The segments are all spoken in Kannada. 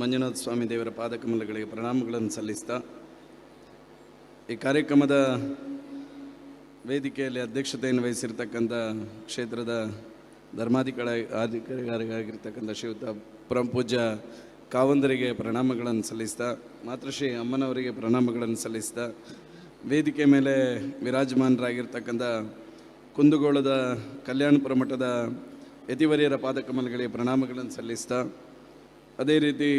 ಮಂಜುನಾಥ ಸ್ವಾಮಿ ದೇವರ ಪಾದಕಮಲಗಳಿಗೆ ಪ್ರಣಾಮಗಳನ್ನು ಸಲ್ಲಿಸ್ತಾ, ಈ ಕಾರ್ಯಕ್ರಮದ ವೇದಿಕೆಯಲ್ಲಿ ಅಧ್ಯಕ್ಷತೆಯನ್ನು ವಹಿಸಿರ್ತಕ್ಕಂಥ ಕ್ಷೇತ್ರದ ಧರ್ಮಾಧಿಕಾರ ಅಧಿಕಾರಿಯಾಗಿರ್ತಕ್ಕಂಥ ಶ್ರೀಯುತ ಪರಮಪೂಜ್ಯ ಕಾವಂದರಿಗೆ ಪ್ರಣಾಮಗಳನ್ನು ಸಲ್ಲಿಸ್ತಾ, ಮಾತೃಶ್ರೀ ಅಮ್ಮನವರಿಗೆ ಪ್ರಣಾಮಗಳನ್ನು ಸಲ್ಲಿಸ್ತಾ, ವೇದಿಕೆ ಮೇಲೆ ವಿರಾಜಮಾನರಾಗಿರ್ತಕ್ಕಂಥ ಕುಂದಗೋಳದ ಕಲ್ಯಾಣಪುರ ಮಠದ ಯತಿವರಿಯರ ಪಾದಕಮಲಗಳಿಗೆ ಪ್ರಣಾಮಗಳನ್ನು ಸಲ್ಲಿಸ್ತಾ ಅದೇ ರೀತಿ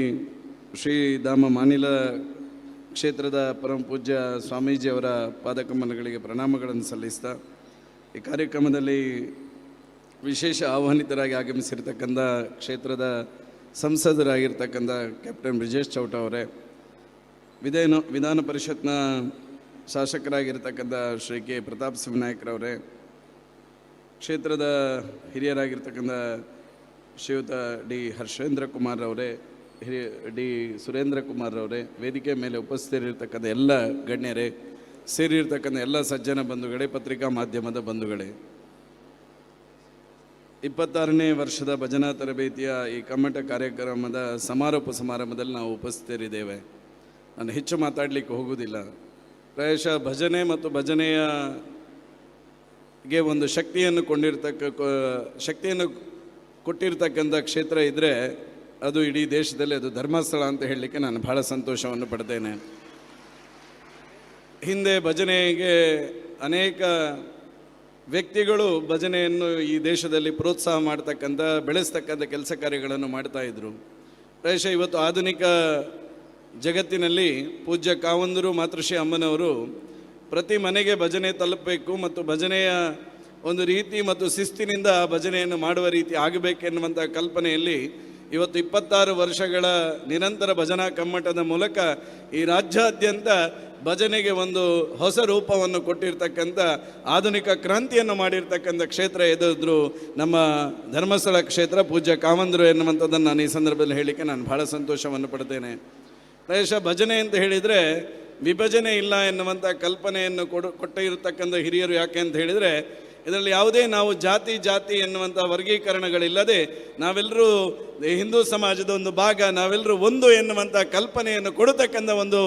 ಶ್ರೀಧಾಮ ಮಾನಿಲ ಕ್ಷೇತ್ರದ ಪರಮ ಪೂಜ್ಯ ಸ್ವಾಮೀಜಿಯವರ ಪಾದಕಮಲಗಳಿಗೆ ಪ್ರಣಾಮಗಳನ್ನು ಸಲ್ಲಿಸ್ತಾ ಈ ಕಾರ್ಯಕ್ರಮದಲ್ಲಿ ವಿಶೇಷ ಆಹ್ವಾನಿತರಾಗಿ ಆಗಮಿಸಿರ್ತಕ್ಕಂಥ ಕ್ಷೇತ್ರದ ಸಂಸದರಾಗಿರ್ತಕ್ಕಂಥ ಕ್ಯಾಪ್ಟನ್ ಬ್ರಿಜೇಶ್ ಚೌಟ ಅವರೇ, ವಿಧಾನ ವಿಧಾನ ಪರಿಷತ್ನ ಶಾಸಕರಾಗಿರ್ತಕ್ಕಂಥ ಶ್ರೀ ಕೆ ಪ್ರತಾಪ್ ಸಿಂಹ ನಾಯಕರವರೇ, ಕ್ಷೇತ್ರದ ಹಿರಿಯರಾಗಿರ್ತಕ್ಕಂಥ ಶ್ರೀಯುತ ಡಿ ಹರ್ಷೇಂದ್ರ ಕುಮಾರ್ ಅವರೇ, ಹಿರಿಯ ಡಿ ಸುರೇಂದ್ರ ಕುಮಾರ್ ಅವರೇ, ವೇದಿಕೆ ಮೇಲೆ ಉಪಸ್ಥಿತರಿರ್ತಕ್ಕಂಥ ಎಲ್ಲ ಗಣ್ಯರೇ, ಸೇರಿರ್ತಕ್ಕಂಥ ಎಲ್ಲ ಸಜ್ಜನ ಬಂಧುಗಳೇ, ಪತ್ರಿಕಾ ಮಾಧ್ಯಮದ ಬಂಧುಗಳೇ. ಇಪ್ಪತ್ತಾರನೇ ವರ್ಷದ ಭಜನಾ ತರಬೇತಿಯ ಈ ಕಮ್ಮಟ ಕಾರ್ಯಕ್ರಮದ ಸಮಾರೋಪ ಸಮಾರಂಭದಲ್ಲಿ ನಾವು ಉಪಸ್ಥಿತರಿದ್ದೇವೆ. ನಾನು ಹೆಚ್ಚು ಮಾತಾಡಲಿಕ್ಕೆ ಹೋಗುವುದಿಲ್ಲ. ಪ್ರಾಯಶಃ ಭಜನೆ ಮತ್ತು ಭಜನೆಯ ಗೆ ಒಂದು ಶಕ್ತಿಯನ್ನು ಕೊಂಡಿರ್ತಕ್ಕ ಶಕ್ತಿಯನ್ನು ಕೊಟ್ಟಿರ್ತಕ್ಕಂಥ ಕ್ಷೇತ್ರ ಇದ್ದರೆ ಅದು ಇಡೀ ದೇಶದಲ್ಲಿ ಅದು ಧರ್ಮಸ್ಥಳ ಅಂತ ಹೇಳಲಿಕ್ಕೆ ನಾನು ಬಹಳ ಸಂತೋಷವನ್ನು ಪಡ್ತೇನೆ. ಹಿಂದೆ ಭಜನೆಗೆ ಅನೇಕ ವ್ಯಕ್ತಿಗಳು ಭಜನೆಯನ್ನು ಈ ದೇಶದಲ್ಲಿ ಪ್ರೋತ್ಸಾಹ ಮಾಡ್ತಕ್ಕಂಥ, ಬೆಳೆಸ್ತಕ್ಕಂಥ ಕೆಲಸ ಕಾರ್ಯಗಳನ್ನು ಮಾಡ್ತಾ ಇದ್ರು. ಪ್ರಾಯಶಃ ಇವತ್ತು ಆಧುನಿಕ ಜಗತ್ತಿನಲ್ಲಿ ಪೂಜ್ಯ ಕಾವಂದರು, ಮಾತೃಶ್ರೀ ಅಮ್ಮನವರು ಪ್ರತಿ ಮನೆಗೆ ಭಜನೆ ತಲುಪಬೇಕು ಮತ್ತು ಭಜನೆಯ ಒಂದು ರೀತಿ ಮತ್ತು ಶಿಸ್ತಿನಿಂದ ಭಜನೆಯನ್ನು ಮಾಡುವ ರೀತಿ ಆಗಬೇಕೆನ್ನುವಂಥ ಕಲ್ಪನೆಯಲ್ಲಿ ಇವತ್ತು ಇಪ್ಪತ್ತಾರು ವರ್ಷಗಳ ನಿರಂತರ ಭಜನಾ ಕಮ್ಮಟದ ಮೂಲಕ ಈ ರಾಜ್ಯಾದ್ಯಂತ ಭಜನೆಗೆ ಒಂದು ಹೊಸ ರೂಪವನ್ನು ಕೊಟ್ಟಿರ್ತಕ್ಕಂಥ ಆಧುನಿಕ ಕ್ರಾಂತಿಯನ್ನು ಮಾಡಿರ್ತಕ್ಕಂಥ ಕ್ಷೇತ್ರ ಎದುರು ನಮ್ಮ ಧರ್ಮಸ್ಥಳ ಕ್ಷೇತ್ರ ಪೂಜ್ಯ ಕಾಮಂದರು ಎನ್ನುವಂಥದ್ದನ್ನು ನಾನು ಈ ಸಂದರ್ಭದಲ್ಲಿ ಹೇಳಿಕೆ ನಾನು ಭಾಳ ಸಂತೋಷವನ್ನು ಪಡ್ತೇನೆ. ಪ್ರಾಯಶಃ ಭಜನೆ ಅಂತ ಹೇಳಿದರೆ ವಿಭಜನೆ ಇಲ್ಲ ಎನ್ನುವಂಥ ಕಲ್ಪನೆಯನ್ನು ಕೊಡು ಕೊಟ್ಟಿರತಕ್ಕಂಥ ಹಿರಿಯರು ಯಾಕೆ ಅಂತ ಹೇಳಿದರೆ ಇದರಲ್ಲಿ ಯಾವುದೇ ನಾವು ಜಾತಿ ಜಾತಿ ಎನ್ನುವಂಥ ವರ್ಗೀಕರಣಗಳಿಲ್ಲದೆ ನಾವೆಲ್ಲರೂ ಹಿಂದೂ ಸಮಾಜದ ಒಂದು ಭಾಗ, ನಾವೆಲ್ಲರೂ ಒಂದು ಎನ್ನುವಂಥ ಕಲ್ಪನೆಯನ್ನು ಕೊಡತಕ್ಕಂಥ ಒಂದು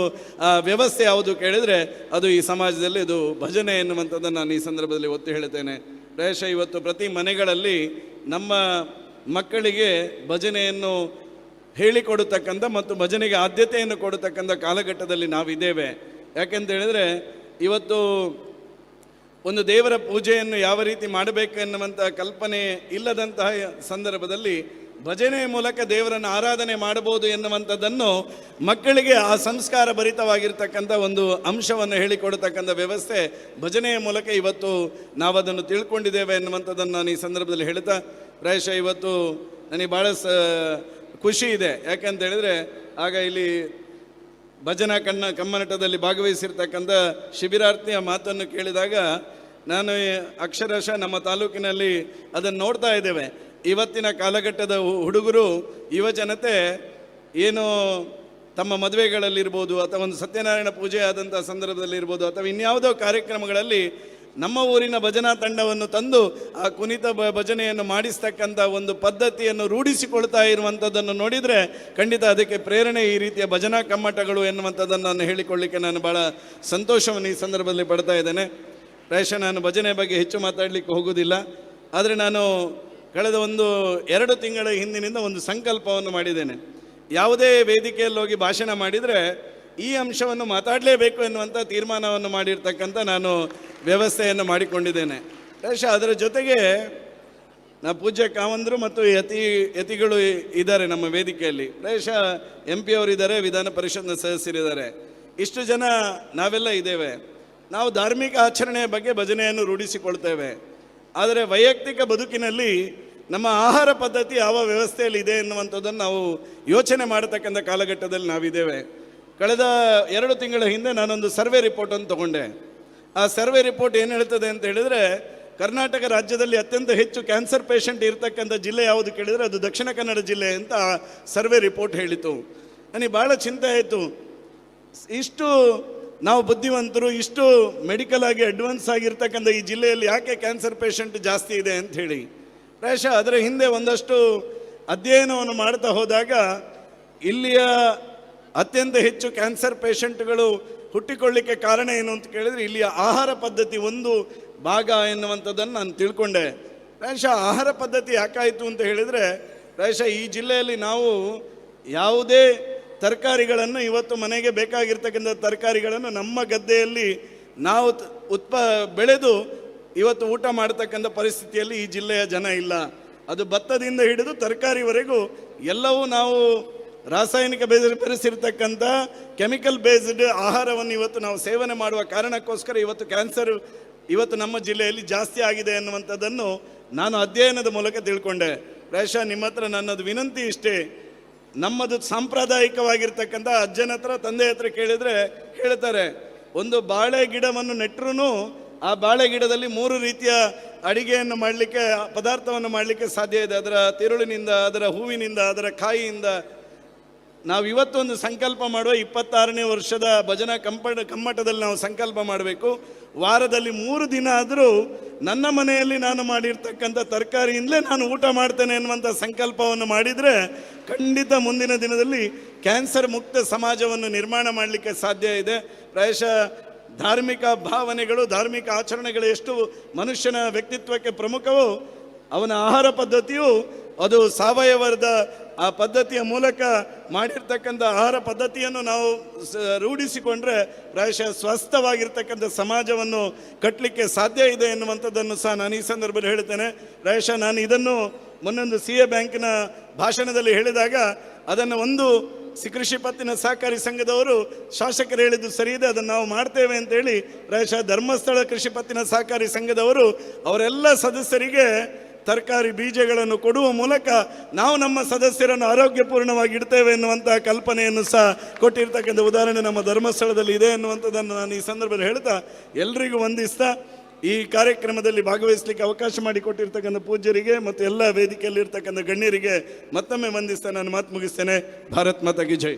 ವ್ಯವಸ್ಥೆ ಯಾವುದು ಕೇಳಿದರೆ ಅದು ಈ ಸಮಾಜದಲ್ಲಿ ಇದು ಭಜನೆ ಎನ್ನುವಂಥದ್ದನ್ನು ನಾನು ಈ ಸಂದರ್ಭದಲ್ಲಿ ಒತ್ತಿ ಹೇಳ್ತೇನೆ ಪ್ರಾಯಶಃ ಇವತ್ತು ಪ್ರತಿ ಮನೆಗಳಲ್ಲಿ ನಮ್ಮ ಮಕ್ಕಳಿಗೆ ಭಜನೆಯನ್ನು ಹೇಳಿಕೊಡತಕ್ಕಂಥ ಮತ್ತು ಭಜನೆಗೆ ಆದ್ಯತೆಯನ್ನು ಕೊಡತಕ್ಕಂಥ ಕಾಲಘಟ್ಟದಲ್ಲಿ ನಾವಿದ್ದೇವೆ. ಯಾಕೆಂತ ಹೇಳಿದರೆ ಇವತ್ತು ಒಂದು ದೇವರ ಪೂಜೆಯನ್ನು ಯಾವ ರೀತಿ ಮಾಡಬೇಕು ಎನ್ನುವಂಥ ಕಲ್ಪನೆ ಇಲ್ಲದಂತಹ ಸಂದರ್ಭದಲ್ಲಿ ಭಜನೆಯ ಮೂಲಕ ದೇವರನ್ನು ಆರಾಧನೆ ಮಾಡಬಹುದು ಎನ್ನುವಂಥದ್ದನ್ನು ಮಕ್ಕಳಿಗೆ ಆ ಸಂಸ್ಕಾರ ಭರಿತವಾಗಿರ್ತಕ್ಕಂಥ ಒಂದು ಅಂಶವನ್ನು ಹೇಳಿಕೊಡತಕ್ಕಂಥ ವ್ಯವಸ್ಥೆ ಭಜನೆಯ ಮೂಲಕ ಇವತ್ತು ನಾವು ಅದನ್ನು ತಿಳ್ಕೊಂಡಿದ್ದೇವೆ ಎನ್ನುವಂಥದ್ದನ್ನು ನಾನು ಈ ಸಂದರ್ಭದಲ್ಲಿ ಹೇಳ್ತಾ, ಪ್ರಾಯಶಃ ಇವತ್ತು ನನಗೆ ಭಾಳ ಸ ಖುಷಿ ಇದೆ. ಯಾಕಂತ ಹೇಳಿದರೆ, ಆಗ ಇಲ್ಲಿ ಭಜನಾ ಕಣ್ಣ ಕಮ್ಮನಟದಲ್ಲಿ ಭಾಗವಹಿಸಿರ್ತಕ್ಕಂಥ ಶಿಬಿರಾರ್ಥಿಯ ಮಾತನ್ನು ಕೇಳಿದಾಗ ನಾನು ಅಕ್ಷರಶಃ ನಮ್ಮ ತಾಲೂಕಿನಲ್ಲಿ ಅದನ್ನು ನೋಡ್ತಾ ಇದ್ದೇವೆ. ಇವತ್ತಿನ ಕಾಲಘಟ್ಟದ ಹುಡುಗರು, ಯುವ ಜನತೆ ಏನು ತಮ್ಮ ಮದುವೆಗಳಲ್ಲಿರ್ಬೋದು ಅಥವಾ ಒಂದು ಸತ್ಯನಾರಾಯಣ ಪೂಜೆ ಆದಂಥ ಸಂದರ್ಭದಲ್ಲಿ ಇರ್ಬೋದು ಅಥವಾ ಇನ್ಯಾವುದೋ ಕಾರ್ಯಕ್ರಮಗಳಲ್ಲಿ ನಮ್ಮ ಊರಿನ ಭಜನಾ ತಂಡವನ್ನು ತಂದು ಆ ಕುಣಿತ ಬ ಭಜನೆಯನ್ನು ಮಾಡಿಸ್ತಕ್ಕಂಥ ಒಂದು ಪದ್ಧತಿಯನ್ನು ರೂಢಿಸಿಕೊಳ್ತಾ ಇರುವಂಥದ್ದನ್ನು ನೋಡಿದರೆ ಖಂಡಿತ ಅದಕ್ಕೆ ಪ್ರೇರಣೆ ಈ ರೀತಿಯ ಭಜನಾ ಕಮ್ಮಟಗಳು ಎನ್ನುವಂಥದ್ದನ್ನು ನಾನು ಹೇಳಿಕೊಳ್ಳಿಕ್ಕೆ ನಾನು ಭಾಳ ಸಂತೋಷವನ್ನು ಈ ಸಂದರ್ಭದಲ್ಲಿ ಪಡ್ತಾ ಇದ್ದೇನೆ. ಪ್ರಾಯಶಃ ನಾನು ಭಜನೆ ಬಗ್ಗೆ ಹೆಚ್ಚು ಮಾತಾಡಲಿಕ್ಕೆ ಹೋಗುವುದಿಲ್ಲ ಆದರೆ ನಾನು ಕಳೆದ ಒಂದು ಎರಡು ತಿಂಗಳ ಹಿಂದಿನಿಂದ ಒಂದು ಸಂಕಲ್ಪವನ್ನು ಮಾಡಿದ್ದೇನೆ. ಯಾವುದೇ ವೇದಿಕೆಯಲ್ಲಿ ಹೋಗಿ ಭಾಷಣ ಮಾಡಿದರೆ ಈ ಅಂಶವನ್ನು ಮಾತಾಡಲೇಬೇಕು ಎನ್ನುವಂಥ ತೀರ್ಮಾನವನ್ನು ಮಾಡಿರ್ತಕ್ಕಂಥ ನಾನು ವ್ಯವಸ್ಥೆಯನ್ನು ಮಾಡಿಕೊಂಡಿದ್ದೇನೆ. ಬಹುಶಃ ಅದರ ಜೊತೆಗೆ ನಾ ಪೂಜ್ಯ ಕಾವಂದರು ಮತ್ತು ಯತಿ, ಯತಿಗಳು ಇದ್ದಾರೆ ನಮ್ಮ ವೇದಿಕೆಯಲ್ಲಿ. ರೇಷ ಎಂ ಪಿ ಅವರಿದ್ದಾರೆ ವಿಧಾನ ಪರಿಷತ್ನ ಸದಸ್ಯರಿದ್ದಾರೆ. ಇಷ್ಟು ಜನ ನಾವೆಲ್ಲ ಇದ್ದೇವೆ. ನಾವು ಧಾರ್ಮಿಕ ಆಚರಣೆಯ ಬಗ್ಗೆ ಭಜನೆಯನ್ನು ರೂಢಿಸಿಕೊಳ್ತೇವೆ. ಆದರೆ ವೈಯಕ್ತಿಕ ಬದುಕಿನಲ್ಲಿ ನಮ್ಮ ಆಹಾರ ಪದ್ಧತಿ ಯಾವ ವ್ಯವಸ್ಥೆಯಲ್ಲಿ ಇದೆ ಎನ್ನುವಂಥದ್ದನ್ನು ನಾವು ಯೋಚನೆ ಮಾಡತಕ್ಕಂಥ ಕಾಲಘಟ್ಟದಲ್ಲಿ ನಾವಿದ್ದೇವೆ. ಕಳೆದ ಎರಡು ತಿಂಗಳ ಹಿಂದೆ ನಾನೊಂದು ಸರ್ವೆ ರಿಪೋರ್ಟನ್ನು ತಗೊಂಡೆ. ಆ ಸರ್ವೆ ರಿಪೋರ್ಟ್ ಏನು ಹೇಳ್ತದೆ ಅಂತ ಹೇಳಿದರೆ, ಕರ್ನಾಟಕ ರಾಜ್ಯದಲ್ಲಿ ಅತ್ಯಂತ ಹೆಚ್ಚು ಕ್ಯಾನ್ಸರ್ ಪೇಷಂಟ್ ಇರತಕ್ಕಂಥ ಜಿಲ್ಲೆ ಯಾವುದು ಕೇಳಿದರೆ ಅದು ದಕ್ಷಿಣ ಕನ್ನಡ ಜಿಲ್ಲೆ ಅಂತ ಸರ್ವೆ ರಿಪೋರ್ಟ್ ಹೇಳಿತು. ನನಗೆ ಭಾಳ ಚಿಂತೆ ಆಯಿತು. ಇಷ್ಟು ನಾವು ಬುದ್ಧಿವಂತರು, ಇಷ್ಟು ಮೆಡಿಕಲ್ ಆಗಿ ಅಡ್ವಾನ್ಸ್ ಆಗಿರ್ತಕ್ಕಂಥ ಈ ಜಿಲ್ಲೆಯಲ್ಲಿ ಯಾಕೆ ಕ್ಯಾನ್ಸರ್ ಪೇಷಂಟ್ ಜಾಸ್ತಿ ಇದೆ ಅಂತ ಹೇಳಿ. ಪ್ರಾಯಶಃ ಅದರ ಹಿಂದೆ ಒಂದಷ್ಟು ಅಧ್ಯಯನವನ್ನು ಮಾಡ್ತಾ ಹೋದಾಗ, ಇಲ್ಲಿಯ ಅತ್ಯಂತ ಹೆಚ್ಚು ಕ್ಯಾನ್ಸರ್ ಪೇಷಂಟ್ಗಳು ಹುಟ್ಟಿಕೊಳ್ಳಿಕ್ಕೆ ಕಾರಣ ಏನು ಅಂತ ಕೇಳಿದ್ರೆ ಇಲ್ಲಿಯ ಆಹಾರ ಪದ್ಧತಿ ಒಂದು ಭಾಗ ಎನ್ನುವಂಥದ್ದನ್ನು ನಾನು ತಿಳ್ಕೊಂಡೆ. ಪ್ರಾಯಶಃ ಆಹಾರ ಪದ್ಧತಿ ಯಾಕಾಯಿತು ಅಂತ ಹೇಳಿದರೆ ಪ್ರಾಯಶಃ ಈ ಜಿಲ್ಲೆಯಲ್ಲಿ ನಾವು ಯಾವುದೇ ತರಕಾರಿಗಳನ್ನು ಇವತ್ತು ಮನೆಗೆ ಬೇಕಾಗಿರ್ತಕ್ಕಂಥ ತರಕಾರಿಗಳನ್ನು ನಮ್ಮ ಗದ್ದೆಯಲ್ಲಿ ನಾವು ಉತ್ಪ ಬೆಳೆದು ಇವತ್ತು ಊಟ ಮಾಡತಕ್ಕಂಥ ಪರಿಸ್ಥಿತಿಯಲ್ಲಿ ಈ ಜಿಲ್ಲೆಯ ಜನ ಇಲ್ಲ. ಅದು ಭತ್ತದಿಂದ ಹಿಡಿದು ತರಕಾರಿವರೆಗೂ ಎಲ್ಲವೂ ನಾವು ರಾಸಾಯನಿಕ ಬೇಸ್ ಬೆರೆಸಿರ್ತಕ್ಕಂಥ ಕೆಮಿಕಲ್ ಬೇಸ್ಡ್ ಆಹಾರವನ್ನು ಇವತ್ತು ನಾವು ಸೇವನೆ ಮಾಡುವ ಕಾರಣಕ್ಕೋಸ್ಕರ ಇವತ್ತು ಕ್ಯಾನ್ಸರ್ ಇವತ್ತು ನಮ್ಮ ಜಿಲ್ಲೆಯಲ್ಲಿ ಜಾಸ್ತಿ ಆಗಿದೆ ಅನ್ನುವಂಥದ್ದನ್ನು ನಾನು ಅಧ್ಯಯನದ ಮೂಲಕ ತಿಳ್ಕೊಂಡೆ. ಪ್ರಾಯಶಃ ನಿಮ್ಮ ಹತ್ರ ನನ್ನದು ವಿನಂತಿ ಇಷ್ಟೇ. ನಮ್ಮದು ಸಾಂಪ್ರದಾಯಿಕವಾಗಿರ್ತಕ್ಕಂಥ ಅಜ್ಜನ ಹತ್ರ, ತಂದೆ ಹತ್ರ ಕೇಳಿದರೆ ಹೇಳ್ತಾರೆ, ಒಂದು ಬಾಳೆ ಗಿಡವನ್ನು ನೆಟ್ಟರೂ ಆ ಬಾಳೆ ಗಿಡದಲ್ಲಿ ಮೂರು ರೀತಿಯ ಅಡಿಗೆಯನ್ನು ಮಾಡಲಿಕ್ಕೆ, ಪದಾರ್ಥವನ್ನು ಮಾಡಲಿಕ್ಕೆ ಸಾಧ್ಯ ಇದೆ. ಅದರ ತಿರುಳಿನಿಂದ, ಅದರ ಹೂವಿನಿಂದ, ಅದರ ಕಾಯಿಯಿಂದ ನಾವು ಇವತ್ತೊಂದು ಸಂಕಲ್ಪ ಮಾಡುವ ಇಪ್ಪತ್ತಾರನೇ ವರ್ಷದ ಭಜನಾ ಕಂಪಟ ಕಮ್ಮಟದಲ್ಲಿ ನಾವು ಸಂಕಲ್ಪ ಮಾಡಬೇಕು. ವಾರದಲ್ಲಿ ಮೂರು ದಿನ ಆದರೂ ನನ್ನ ಮನೆಯಲ್ಲಿ ನಾನು ಮಾಡಿರ್ತಕ್ಕಂಥ ತರಕಾರಿಯಿಂದಲೇ ನಾನು ಊಟ ಮಾಡ್ತೇನೆ ಅನ್ನುವಂಥ ಸಂಕಲ್ಪವನ್ನು ಮಾಡಿದರೆ ಖಂಡಿತ ಮುಂದಿನ ದಿನದಲ್ಲಿ ಕ್ಯಾನ್ಸರ್ ಮುಕ್ತ ಸಮಾಜವನ್ನು ನಿರ್ಮಾಣ ಮಾಡಲಿಕ್ಕೆ ಸಾಧ್ಯ ಇದೆ. ಪ್ರಾಯಶಃ ಧಾರ್ಮಿಕ ಭಾವನೆಗಳು, ಧಾರ್ಮಿಕ ಆಚರಣೆಗಳು ಎಷ್ಟು ಮನುಷ್ಯನ ವ್ಯಕ್ತಿತ್ವಕ್ಕೆ ಪ್ರಮುಖವೋ ಅವನ ಆಹಾರ ಪದ್ಧತಿಯು ಅದು ಸಾವಯವದ ಆ ಪದ್ಧತಿಯ ಮೂಲಕ ಮಾಡಿರ್ತಕ್ಕಂಥ ಆಹಾರ ಪದ್ಧತಿಯನ್ನು ನಾವು ರೂಢಿಸಿಕೊಂಡ್ರೆ ಪ್ರಾಯಶಃ ಸ್ವಸ್ಥವಾಗಿರ್ತಕ್ಕಂಥ ಸಮಾಜವನ್ನು ಕಟ್ಟಲಿಕ್ಕೆ ಸಾಧ್ಯ ಇದೆ ಎನ್ನುವಂಥದ್ದನ್ನು ಸಹ ನಾನು ಈ ಸಂದರ್ಭದಲ್ಲಿ ಹೇಳ್ತೇನೆ ಪ್ರಾಯಶಃ ನಾನು ಇದನ್ನು ಮೊನ್ನೊಂದು ಸಿ ಎ ಬ್ಯಾಂಕಿನ ಭಾಷಣದಲ್ಲಿ ಹೇಳಿದಾಗ ಅದನ್ನು ಒಂದು ಸಿ ಕೃಷಿ ಪತ್ತಿನ ಸಹಕಾರಿ ಸಂಘದವರು ಶಾಸಕರು ಹೇಳಿದ್ದು ಸರಿ ಇದೆ ಅದನ್ನು ನಾವು ಮಾಡ್ತೇವೆ ಅಂತೇಳಿ ಪ್ರಾಯಶಃ ಧರ್ಮಸ್ಥಳ ಕೃಷಿ ಪತ್ತಿನ ಸಹಕಾರಿ ಸಂಘದವರು ಅವರೆಲ್ಲ ಸದಸ್ಯರಿಗೆ ತರಕಾರಿ ಬೀಜಗಳನ್ನು ಕೊಡುವ ಮೂಲಕ ನಾವು ನಮ್ಮ ಸದಸ್ಯರನ್ನು ಆರೋಗ್ಯಪೂರ್ಣವಾಗಿ ಇಡ್ತೇವೆ ಎನ್ನುವಂತಹ ಕಲ್ಪನೆಯನ್ನು ಸಹ ಕೊಟ್ಟಿರ್ತಕ್ಕಂಥ ಉದಾಹರಣೆ ನಮ್ಮ ಧರ್ಮಸ್ಥಳದಲ್ಲಿ ಇದೆ ಎನ್ನುವಂಥದ್ದನ್ನು ನಾನು ಈ ಸಂದರ್ಭದಲ್ಲಿ ಹೇಳ್ತಾ ಎಲ್ರಿಗೂ ವಂದಿಸ್ತಾ ಈ ಕಾರ್ಯಕ್ರಮದಲ್ಲಿ ಭಾಗವಹಿಸಲಿಕ್ಕೆ ಅವಕಾಶ ಮಾಡಿ ಕೊಟ್ಟಿರ್ತಕ್ಕಂಥ ಪೂಜ್ಯರಿಗೆ ಮತ್ತು ಎಲ್ಲ ವೇದಿಕೆಯಲ್ಲಿರ್ತಕ್ಕಂಥ ಗಣ್ಯರಿಗೆ ಮತ್ತೊಮ್ಮೆ ವಂದಿಸ್ತಾ ನಾನು ಮಾತು ಮುಗಿಸ್ತೇನೆ. ಭಾರತ್ ಮಾತಾಗಿ ಜೈ.